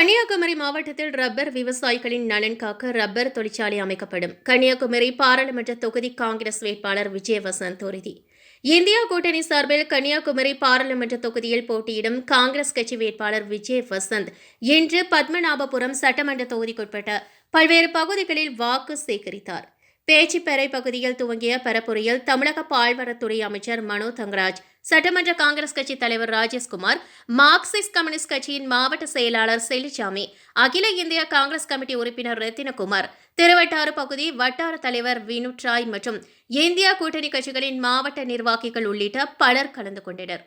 கன்னியாகுமரி மாவட்டத்தில் ரப்பர் விவசாயிகளின் நலன் காக்க ரப்பர் தொழிற்சாலை அமைக்கப்படும். கன்னியாகுமரி பாராளுமன்ற தொகுதி காங்கிரஸ் வேட்பாளர் விஜயவசந்த் உறுதி. இந்தியா கூட்டணி சார்பில் கன்னியாகுமரி பாராளுமன்ற தொகுதியில் போட்டியிடும் காங்கிரஸ் கட்சி வேட்பாளர் விஜய் வசந்த் இன்று பத்மநாபபுரம் சட்டமன்ற தொகுதிக்குட்பட்ட பல்வேறு பகுதிகளில் வாக்கு சேகரித்தார். பேச்சிப்பேரை பகுதியில் துவங்கிய பரப்புரையில் தமிழக பால்வளத்துறை அமைச்சர் மனோ தங்கராஜ் சட்டமன்ற காங்கிரஸ் கட்சி தலைவர் ராஜேஷ்குமார் மார்க்சிஸ்ட் கம்யூனிஸ்ட் கட்சியின் மாவட்ட செயலாளர் செல்லிச்சாமி அகில இந்திய காங்கிரஸ் கமிட்டி உறுப்பினர் ரத்தினகுமார் திருவட்டாறு பகுதி வட்டார தலைவர் வினுட்ராய் மற்றும் இந்தியா கூட்டணி கட்சிகளின் மாவட்ட நிர்வாகிகள் உள்ளிட்ட பலர் கலந்து கொண்டனர்.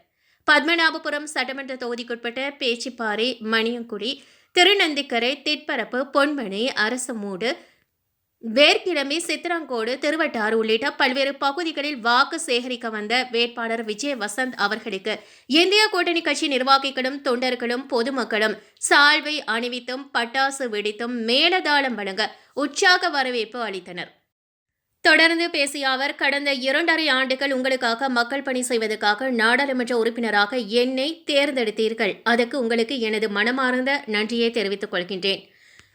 பத்மநாபபுரம் சட்டமன்ற தொகுதிக்குட்பட்ட பேச்சிப்பாறை மணியங்குடி திருநந்திக்கரை திட்பரப்பு பொன்மணி அரசமூடு வேர்க்கிழமை சித்திரங்கோடு திருவட்டாறு உள்ளிட்ட பல்வேறு பகுதிகளில் வாக்கு சேகரிக்க வந்த வேட்பாளர் விஜய் வசந்த் அவர்களுக்கு இந்திய கூட்டணி கட்சி நிர்வாகிகளும் தொண்டர்களும் பொதுமக்களும் சால்வை அணிவித்தும் பட்டாசு வெடித்தும் மேலதாளம் வழங்க உற்சாக வரவேற்பு அளித்தனர். தொடர்ந்து பேசிய அவர் கடந்த இரண்டரை ஆண்டுகள் உங்களுக்காக மக்கள் பணி செய்வதற்காக நாடாளுமன்ற உறுப்பினராக என்னை தேர்ந்தெடுத்தீர்கள். அதற்கு உங்களுக்கு எனது மனமார்ந்த நன்றியை தெரிவித்துக் கொள்கின்றேன்.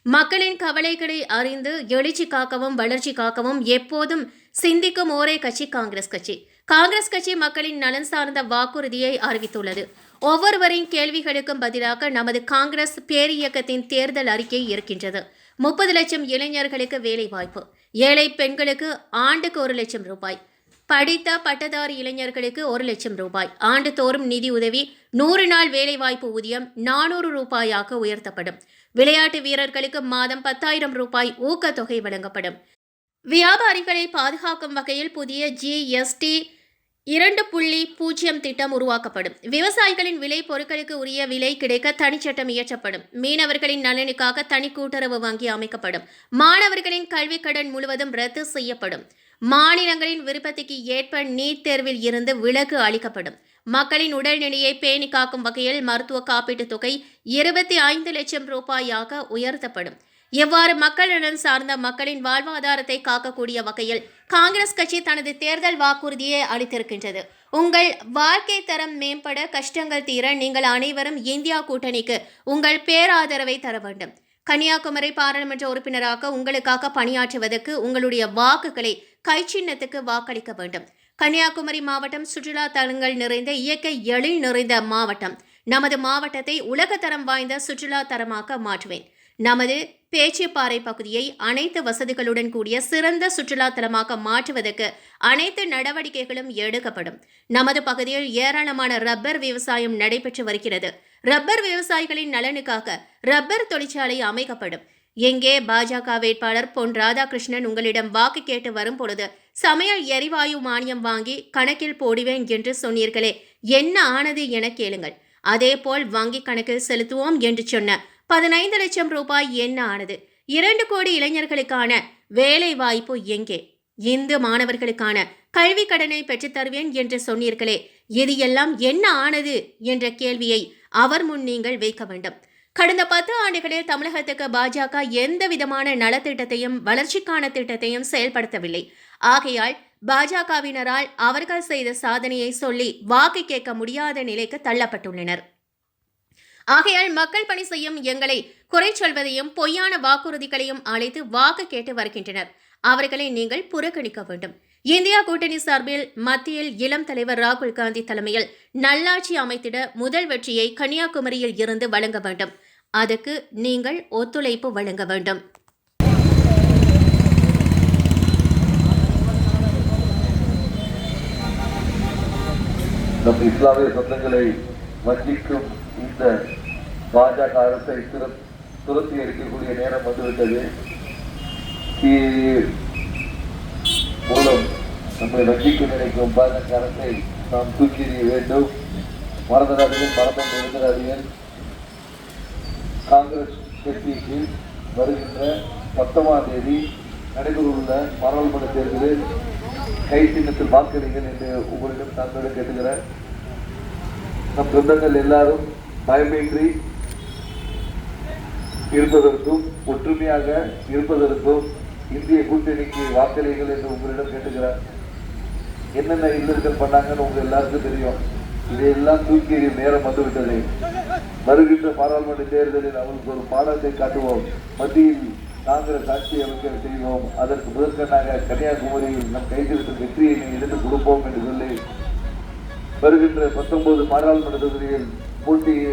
மக்களின் கவலைகளை அறிந்து எழுச்சி காக்கவும் வளர்ச்சி காக்கவும் எப்போதும் சிந்திக்கும் ஒரே கட்சி காங்கிரஸ் கட்சி. காங்கிரஸ் கட்சி மக்களின் நலன் சார்ந்த வாக்குறுதியை அறிவித்துள்ளது. ஒவ்வொருவரின் கேள்விகளுக்கும் பதிலாக நமது காங்கிரஸ் பேரியக்கத்தின் தேர்தல் அறிக்கை இருக்கின்றது. முப்பது லட்சம் இளைஞர்களுக்கு வேலை வாய்ப்பு ஏழை பெண்களுக்கு ஆண்டுக்கு ஒரு லட்சம் ரூபாய் படித்த பட்டதாரி இளைஞர்களுக்கு ஒரு லட்சம் ரூபாய் ஆண்டுதோறும் நிதி உதவி நூறு நாள் வேலைவாய்ப்பு ஊதியம் நானூறு ரூபாயாக உயர்த்தப்படும். விளையாட்டு வீரர்களுக்கு மாதம் பத்தாயிரம் ரூபாய் ஊக்கத்தொகை வழங்கப்படும். வியாபாரிகளை பாதுகாக்கும் வகையில் புதிய ஜிஎஸ்டி இரண்டு புள்ளி பூஜ்ஜியம் திட்டம் உருவாக்கப்படும். விவசாயிகளின் விலை பொருட்களுக்கு உரிய விலை கிடைக்க தனிச்சட்டம் இயற்றப்படும். மீனவர்களின் நலனுக்காக தனி கூட்டுறவு வங்கி அமைக்கப்படும். மாணவர்களின் கல்விக் கடன் முழுவதும் ரத்து செய்யப்படும். மாநிலங்களின் விருப்பத்துக்கு ஏற்ப நீட் தேர்வில் இருந்து விலக்கு அளிக்கப்படும். மக்களின் உடல்நிலையை பேணி காக்கும் வகையில் மருத்துவ காப்பீட்டுத் தொகை இருபத்தி ஐந்து லட்சம் ரூபாயாக உயர்த்தப்படும். எவ்வாறு மக்கள் நலன் சார்ந்த மக்களின் வாழ்வாதாரத்தை காக்கக்கூடிய வகையில் காங்கிரஸ் கட்சி தனது தேர்தல் வாக்குறுதியை அளித்திருக்கின்றது. உங்கள் வாழ்க்கை தரம் மேம்பட கஷ்டங்கள் தீர நீங்கள் அனைவரும் இந்தியா கூட்டணிக்கு உங்கள் பேராதரவை தர வேண்டும். கன்னியாகுமரி பாராளுமன்ற உறுப்பினராக உங்களுக்காக பணியாற்றுவதற்கு உங்களுடைய வாக்குகளை கைச்சின்னத்துக்கு வாக்களிக்க வேண்டும். கன்னியாகுமரி மாவட்டம் சுற்றுலா தலங்கள் நிறைந்த இயற்கை எழில் நிறைந்த மாவட்டம். நமது மாவட்டத்தை உலகத்தரம் வாய்ந்த சுற்றுலா தரமாக மாற்றுவேன். நமது பேச்சிப்பாறை பகுதியை அனைத்து வசதிகளுடன் கூடிய சிறந்த சுற்றுலா தலமாக மாற்றுவதற்கு அனைத்து நடவடிக்கைகளும் எடுக்கப்படும். நமது பகுதியில் ஏராளமான ரப்பர் விவசாயம் நடைபெற்று வருகிறது. ரப்பர் விவசாயிகளின் நலனுக்காக ரப்பர் தொழிற்சாலை அமைக்கப்படும். எங்கே பாஜக வேட்பாளர் பொன் ராதாகிருஷ்ணன் உங்களிடம் வாக்கு கேட்டு வரும் பொழுது சமையல் எரிவாயு மானியம் வாங்கி கணக்கில் போடுவேன் என்று சொன்னீர்களே என்ன ஆனது என கேளுங்கள். அதேபோல் வங்கி கணக்கில் செலுத்துவோம் என்று சொன்ன பதினைந்து லட்சம் ரூபாய் என்ன ஆனது? இரண்டு கோடி இளைஞர்களுக்கான வேலை வாய்ப்பு எங்கே? இந்து மாணவர்களுக்கான கல்வி கடனை பெற்றுத் தருவேன் என்று சொன்னீர்களே இது எல்லாம் என்ன ஆனது என்ற கேள்வியை அவர் முன் நீங்கள் வைக்க வேண்டும். கடந்த பத்து ஆண்டுகளில் தமிழகத்துக்கு பாஜக எந்த விதமான நலத்திட்டத்தையும் வளர்ச்சிக்கான திட்டத்தையும் செயல்படுத்தவில்லை. ஆகையால் பாஜகவினரால் அவர்கள் செய்த சாதனையை சொல்லி வாக்கு கேட்க முடியாத நிலைக்கு தள்ளப்பட்டுள்ளனர். ஆகையால் மக்கள் பணி செய்யும் எங்களை குறை சொல்வதையும் பொய்யான வாக்குறுதிகளையும் அழைத்து வாக்கு கேட்டு வருகின்றனர். அவர்களை நீங்கள் புறக்கணிக்க வேண்டும். இந்தியா கூட்டணி சார்பில் மத்தியில் இளம் தலைவர் ராகுல் காந்தி தலைமையில் நல்லாட்சி அமைத்திட முதல் வெற்றியை கன்னியாகுமரியில் இருந்து வழங்க வேண்டும். அதற்கு நீங்கள் ஒத்துழைப்பு வழங்க வேண்டும். நம் இஸ்லாமிய சொந்தங்களை வஞ்சிக்கும் இந்த பாஜக அரசை துரத்தி இருக்கக்கூடிய நேரம் வந்துவிட்டது. மூலம் நம்மை வஞ்சிக்க நினைக்கும் பாஜக அரசை நாம் தூக்கி எறிய வேண்டும். மறந்துடாதீர்கள் மறந்தும் எழுந்திராதீர்கள் காங்கிரஸ் கட்சிக்கு வருகின்ற பத்தொன்பதாம் தேதி நடைபெறவுள்ள பாராளுமன்ற தேர்தலில் கை சின்னத்தில் வாக்களிங்கள் என்று உங்களிடம் தங்களிடம் கேட்டுகிறேன் நம் சொந்தங்கள் எல்லாரும் பயமின்றி இருப்பதற்கும் ஒற்றுமையாக இருப்பதற்கும் இந்திய கூட்டணிக்கு வாக்களிகள் என்று உங்களிடம் கேட்டுக்கிறார். என்னென்ன இல்லர்கள் பண்ணாங்கன்னு உங்க எல்லாருக்கும் தெரியும். இதையெல்லாம் தூக்கி எறியும் நேரம் வந்துவிட்டது. வருகின்ற பாராளுமன்ற தேர்தலில் அவருக்கு ஒரு பாடத்தை காட்டுவோம். மத்தியில் காங்கிரஸ் ஆட்சி அமைக்க செய்வோம். அதற்கு முதற்கண்ணாக கன்னியாகுமரியில் நம் கைதிருக்கும் வெற்றியை எடுத்து கொடுப்போம் என்று வருகின்ற பத்தொன்பது பாராளுமன்ற தொகுதியில் போட்டியை